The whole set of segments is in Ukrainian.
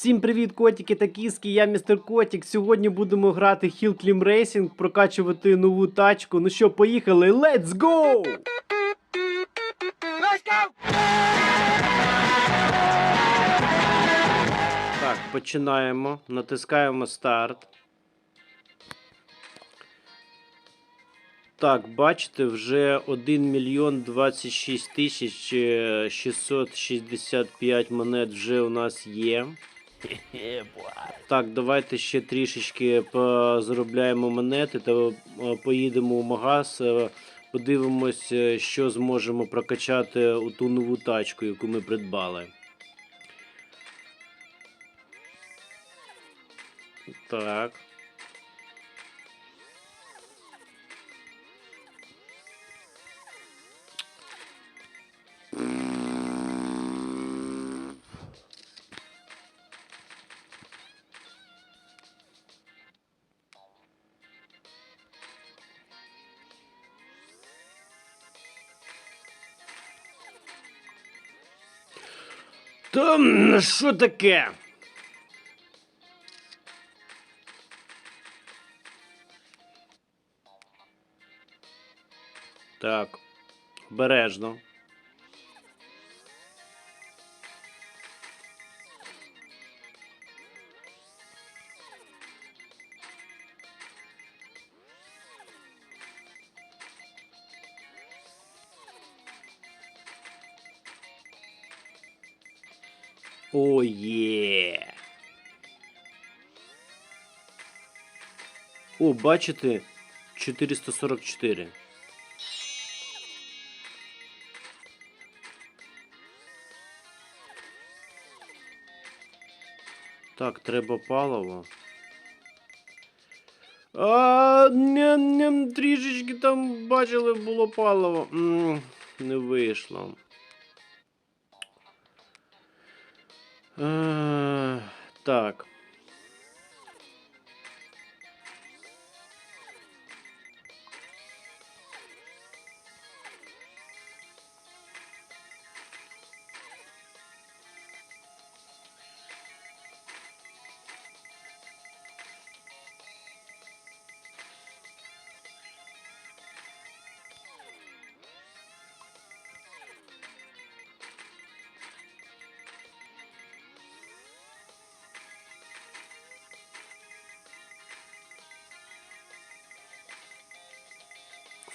Всім привіт, котики та кіски, я містер Котик. Сьогодні будемо грати Hill Climb Racing, прокачувати нову тачку. Ну що, поїхали, let's go! Так, починаємо. Натискаємо старт. Так, бачите, вже 1 мільйон 26 тисяч е, 665 монет вже у нас є. Так, давайте ще трішечки позаробляємо монети та е, поїдемо у магаз, е, подивимось, е, що зможемо прокачати у ту нову тачку, яку ми придбали. Так. Що таке? Так, обережно. О, є. О, бачите, 444. Так, треба паливо. А, ням, ням, трішечки там бачили, було паливо. М, не вийшло. Так.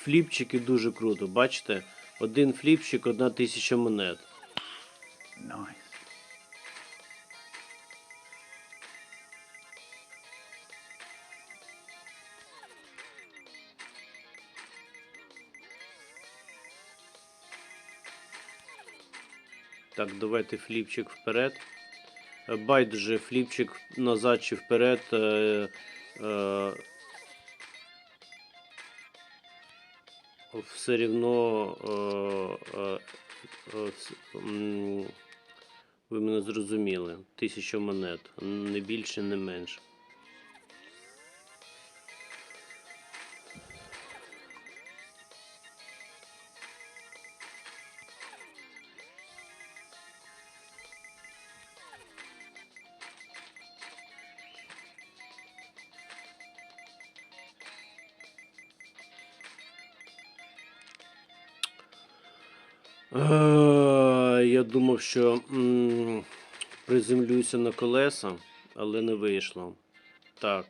Фліпчики дуже круто. Бачите? Один фліпчик, одна тисяча монет. Так, давайте фліпчик вперед. Байдуже фліпчик назад чи вперед. Е, е, все рівно е, е, е, ви мене зрозуміли. Тисяча монет. Не більше, не менше. Що м, приземлюся на колеса, але не вийшло. Так.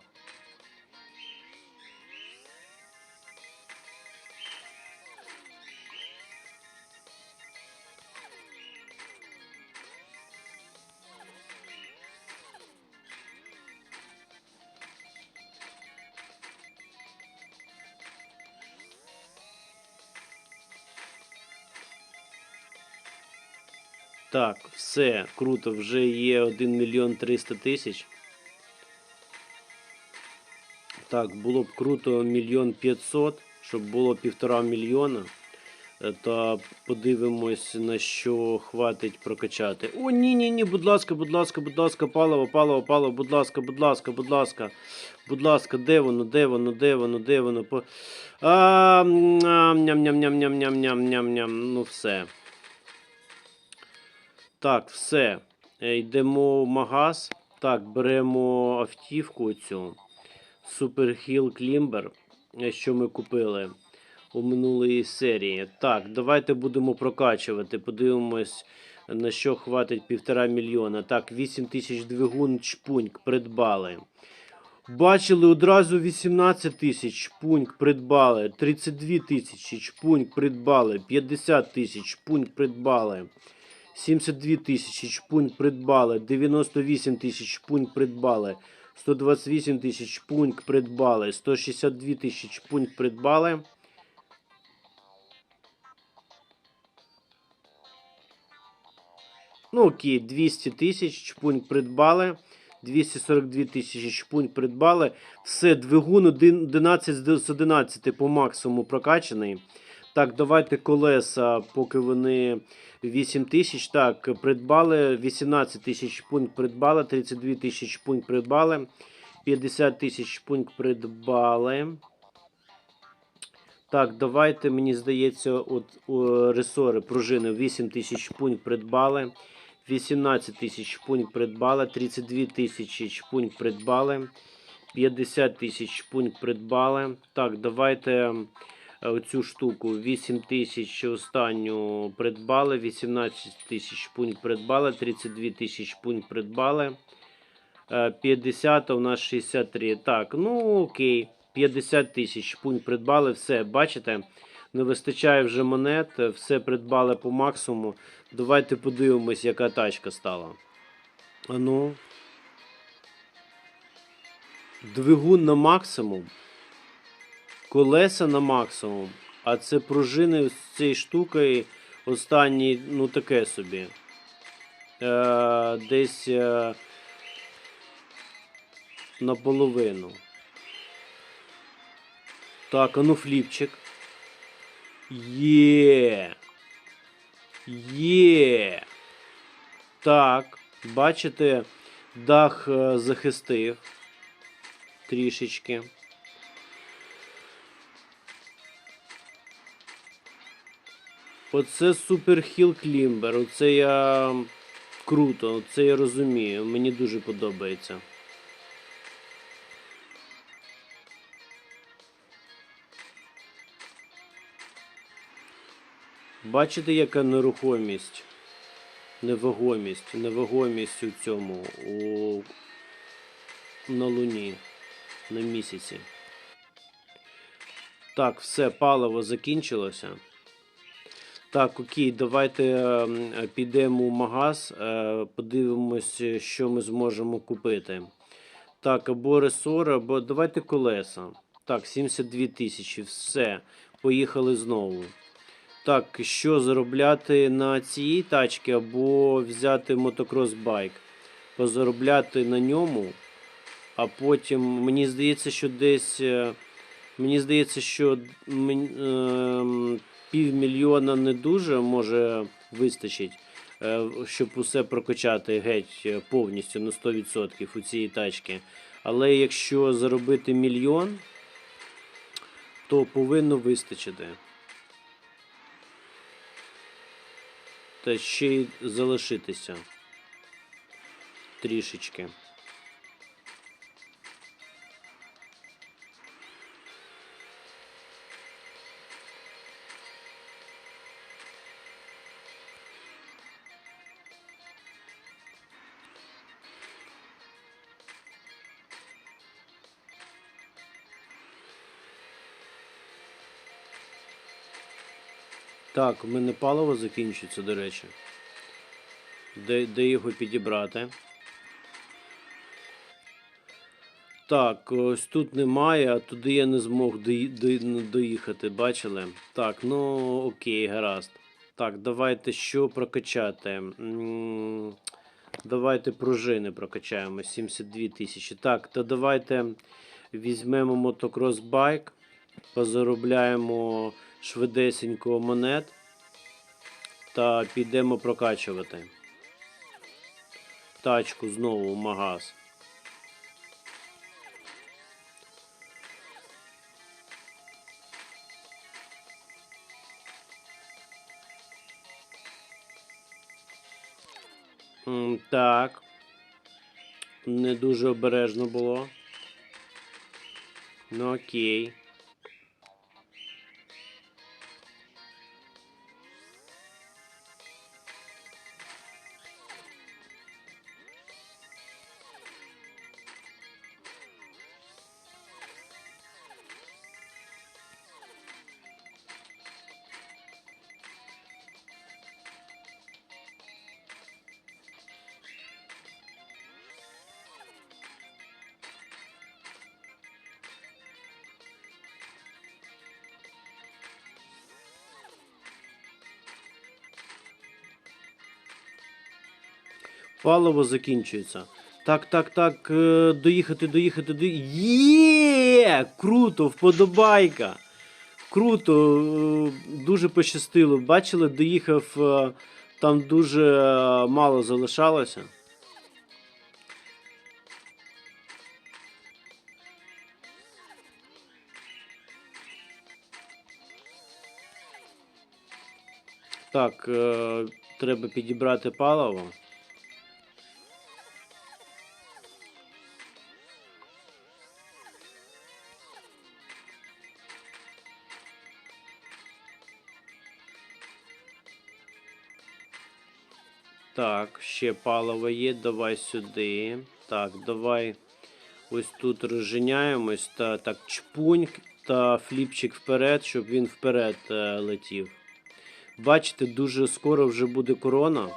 Так, все, круто, вже є 1 мільйон 300 тисяч. Так, було б круто мільйон 500, щоб було півтора мільйона. Е, Та подивимось, на що хватить прокачати. О, ні, ні, ні, будь ласка, будь ласка, будь ласка, паливо, паливо, паливо, будь ласка, будь ласка, будь ласка. Будь ласка, де воно, де воно, де воно, де воно? По... А, ням-ням-ням-ням-ням-ням-ням. Ну все. Так, все. Е, Йдемо в магаз. Так, беремо автівку цю. Super Hill Climber, е, що ми купили у минулої серії. Так, давайте будемо прокачувати. Подивимось, на що хватить півтора мільйона. Так, 8 тисяч двигун чпуньк придбали. Бачили одразу 18 тисяч чпуньк придбали. 32 тисячі чпуньк придбали. 50 тисяч чпуньк придбали. 72 тисячі чпуньк придбали. 98 тисяч чпуньк придбали. 128 тисяч чпуньк придбали. 162 тисячі чпуньк придбали. Ну окей, 200 тисяч чпуньк придбали. 242 тисячі чпуньк придбали. Все, двигун 11 з 11 по максимуму прокачаний. Так, давайте колеса, поки вони 8 тисяч. Так, придбали 18 тисяч пункт придбали, 32 тисяч пункт придбали, 50 тисяч пункт придбали. Так, давайте, мені здається, от о, ресори, пружини 8 тисяч пункт придбали. 18 тисяч пункт придбали, 32 тисячі пункт придбали, 50 тисяч пункт придбали. Так, давайте оцю штуку 8 тисяч останню придбали, 18 тисяч пункт придбали, 32 тисяч пункт придбали. Е, 50 у нас 63. Так, ну окей. 50 тисяч пункт придбали, все, бачите? Не вистачає вже монет, е, все придбали по максимуму. Давайте подивимось, яка тачка стала. А ну. Двигун на максимум. Колеса на максимум. А це пружини з цією штукою останні, ну таке собі. Е, десь е, наполовину. Так, а ну фліпчик. Є. Є. Так, бачите, дах е, захистив трішечки. Оце Super Hill Climber. Оце я круто, оце я розумію. Мені дуже подобається. Бачите, яка нерухомість, невагомість, невагомість у цьому у... на Луні, на місяці. Так, все, паливо закінчилося. Так, окей, давайте ем, підемо в магаз, е, подивимось, що ми зможемо купити. Так, або ресори, або давайте колеса. Так, 72 тисячі, все. Поїхали знову. Так, що заробляти на цій тачці, або взяти мотокрос-байк, позаробляти на ньому, а потім мені здається, що десь. е, Мені здається, що ем, півмільйона не дуже може вистачить, е, щоб усе прокачати геть е, повністю на 100% у цієї тачки. Але якщо заробити мільйон, то повинно вистачити. Та ще й залишитися трішечки. Так, у мене паливо закінчується, до речі. Де, де його підібрати? Так, ось тут немає, а туди я не змог дої- дої- доїхати, бачили? Так, ну окей, гаразд. Так, давайте що прокачати? Давайте пружини прокачаємо 72 тисячі. Так, то давайте візьмемо мотокрос-байк, позаробляємо швидесенько монет та підемо прокачувати. Тачку знову в магаз. Так. не дуже обережно було. Ну окей. Паливо закінчується. Так, так, так. е, Доїхати, доїхати, доїхати. Є! Круто, вподобайка. Круто, е, дуже пощастило. Бачили, доїхав, е, там дуже мало залишалося. Так, треба підібрати паливо. Так, ще паливо є, давай сюди. Так, давай ось тут розженяємось та так чпуньк та фліпчик вперед, щоб він вперед е, летів. Бачите, дуже скоро вже буде корона.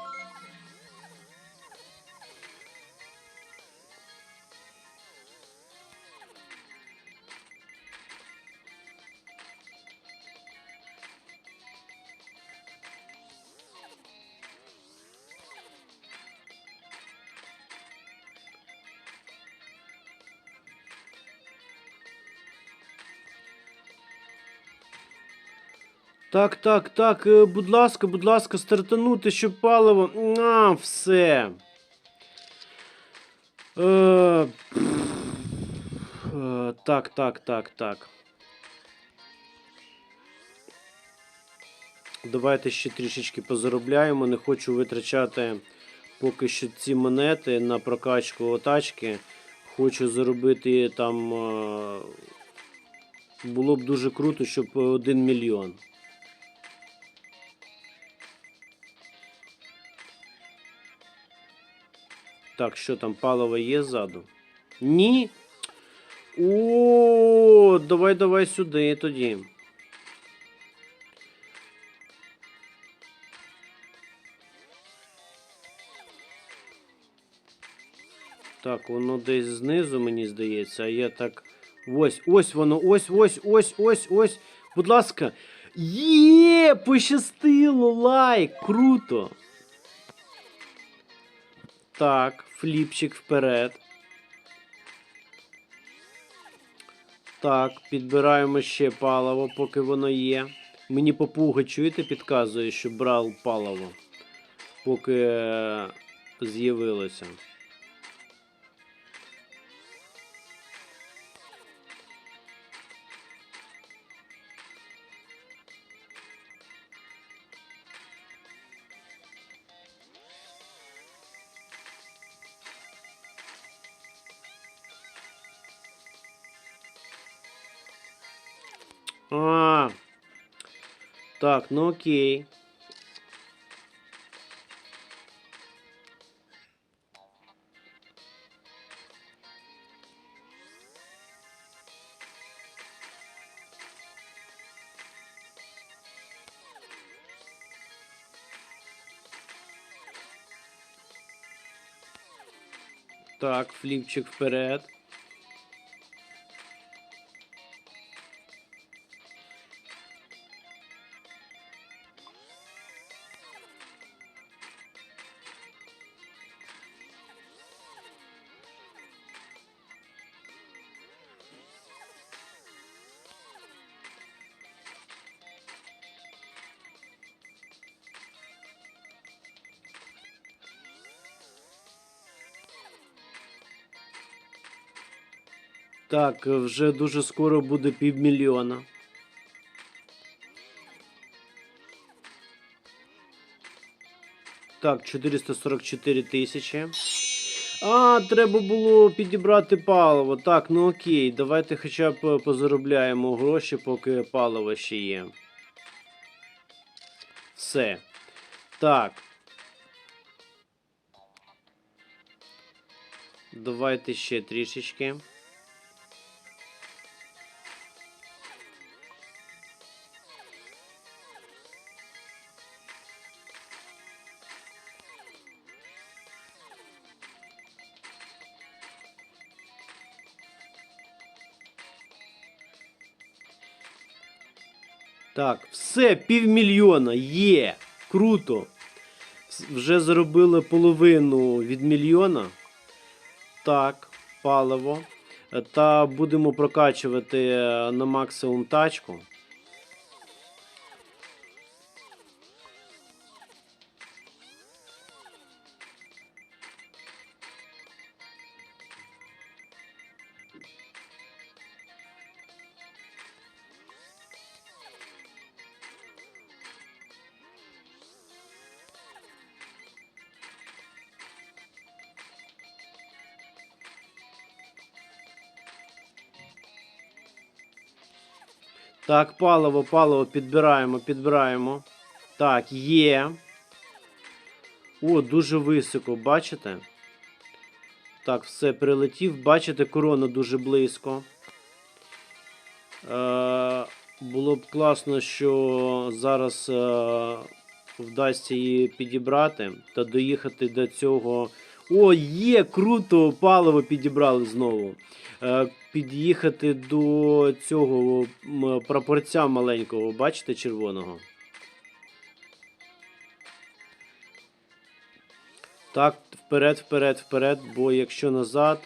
Так, так, так, е, будь ласка, будь ласка, стартанути, щоб паливо. А, все. Е, е, так, так, так, так. Давайте ще трішечки позаробляємо. Не хочу витрачати поки що ці монети на прокачку отачки. Хочу заробити там. е, Було б дуже круто, щоб 1 мільйон. Так, що там паливо є ззаду? Ні. О, давай, давай сюди тоді. Так, воно десь знизу, мені здається, а я так. Ось, ось воно, ось, ось, ось, ось, ось. Будь ласка. Є, пощастило, лайк, круто. Так, фліпчик вперед. Так, підбираємо ще паливо, поки воно є. Мені попуга, чуєте, підказує, що брав паливо, поки е, з'явилося. Так, ну окей. Так, фліпчик вперед. Так, вже дуже скоро буде півмільйона. Так, 444 тисячі. А, треба було підібрати паливо. Так, ну окей, давайте хоча б позаробляємо гроші, поки паливо ще є. Все. Так. Давайте ще трішечки. Так, все, півмільйона є. Круто. Вже зробили половину від мільйона. Так, паливо. Е, Та будемо прокачувати е, на максимум тачку. Так, паливо, паливо підбираємо, підбираємо. Так, є. О, дуже високо, бачите? Так, все прилетів. Бачите, корона дуже близько. Е, було б класно, що зараз е, вдасться її підібрати та доїхати до цього. О, є! Круто! Паливо підібрали знову. Е, під'їхати до цього прапорця маленького, бачите, червоного. Так, вперед, вперед, вперед, бо якщо назад,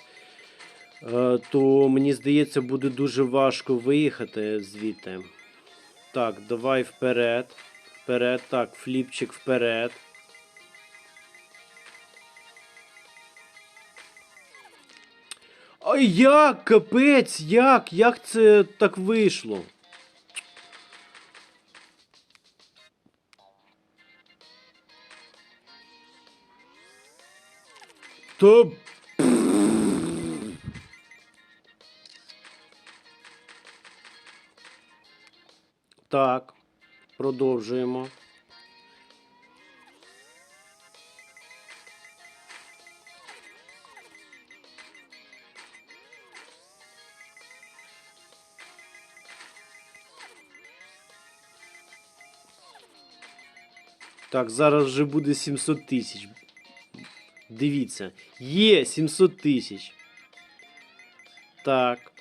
е, то мені здається, буде дуже важко виїхати звідти. Так, давай вперед. Вперед, так, фліпчик вперед. А як? Капець, як? Як це так вийшло? Та... Так, продовжуємо. Так, зараз вже буде 700 тисяч. Дивіться. Є 700 тисяч. Так.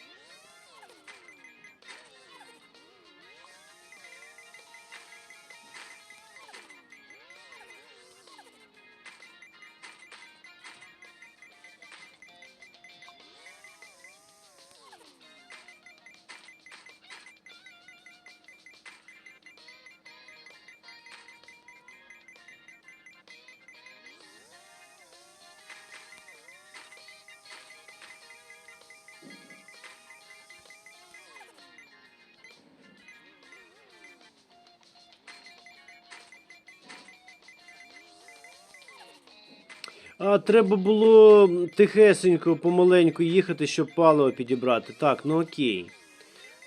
А треба було тихесенько, помаленьку їхати, щоб паливо підібрати. Так, ну окей.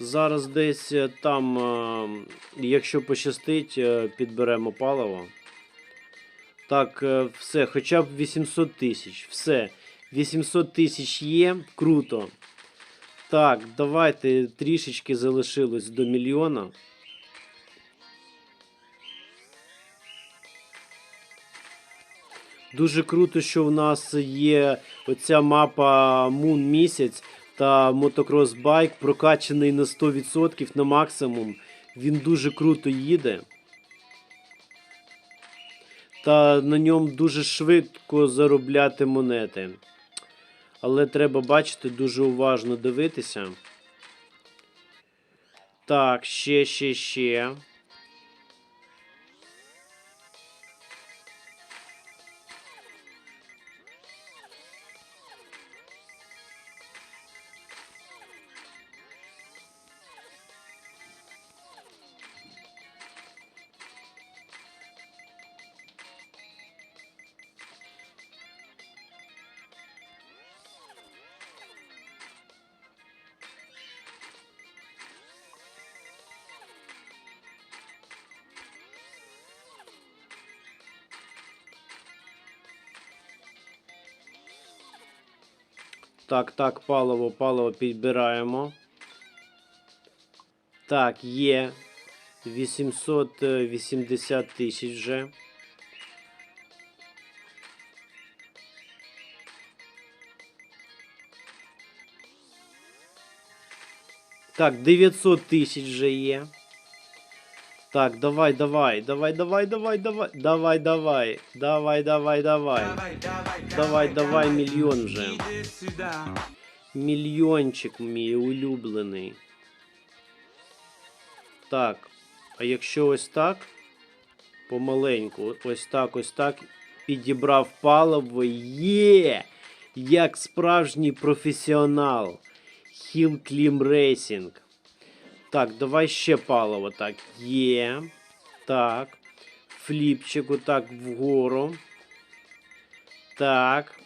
Зараз десь е, там, е, якщо пощастить, е, підберемо паливо. Так, все, хоча б 800 тисяч. Все. 800 тисяч є. Круто. Так, давайте трішечки залишилось до мільйона. Дуже круто, що в нас є оця мапа Moon місяць та мотокрос байк прокачаний на 100% на максимум. Він дуже круто їде. Та на ньому дуже швидко заробляти монети. Але треба бачити, дуже уважно дивитися. Так, ще, ще, ще. Так, так, паливо, паливо підбираємо. Так, є. 880 тисяч вже. Так, 900 тисяч вже є. Так, давай, давай, давай, давай, давай, давай, давай, давай, давай, давай, давай. Давай, давай, мільйон вже. Мільйончик мій улюблений. Так. А якщо ось так, помаленьку, ось так, ось так, підібрав паливо, є! Як справжній професіонал. Hill Clim Racing. Так, давай ще паливо. Так, є. Так. Фліпчик отак вгору. Так.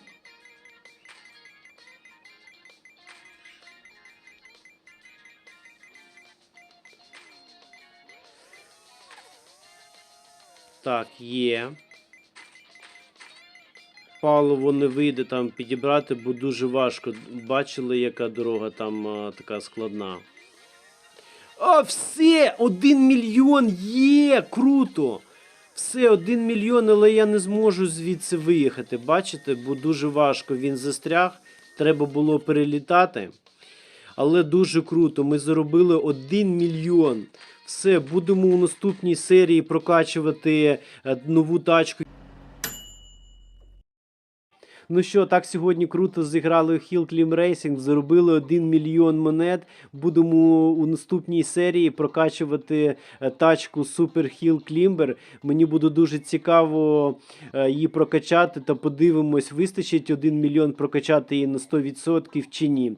Так, є. Паливо не вийде там підібрати, бо дуже важко. Бачили, яка дорога там а, така складна. А, все! Один мільйон є! Круто! Все, один мільйон, але я не зможу звідси виїхати. Бачите, бо дуже важко він застряг. Треба було перелітати. Але дуже круто. Ми заробили 1 мільйон. Все, будемо у наступній серії прокачувати е, нову тачку. Ну що, так сьогодні круто зіграли Hill Climb Racing, заробили 1 мільйон монет. Будемо у наступній серії прокачувати е, тачку Super Hill Climber. Мені буде дуже цікаво е, її прокачати та подивимось, вистачить 1 мільйон прокачати її на 100% чи ні.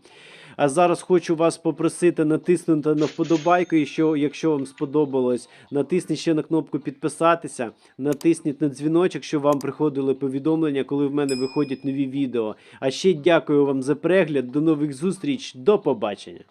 А зараз хочу вас попросити натиснути на вподобайку, і що, якщо вам сподобалось, натисніть ще на кнопку підписатися, натисніть на дзвіночок, щоб вам приходили повідомлення, коли в мене виходять нові відео. А ще дякую вам за перегляд. До нових зустріч, до побачення.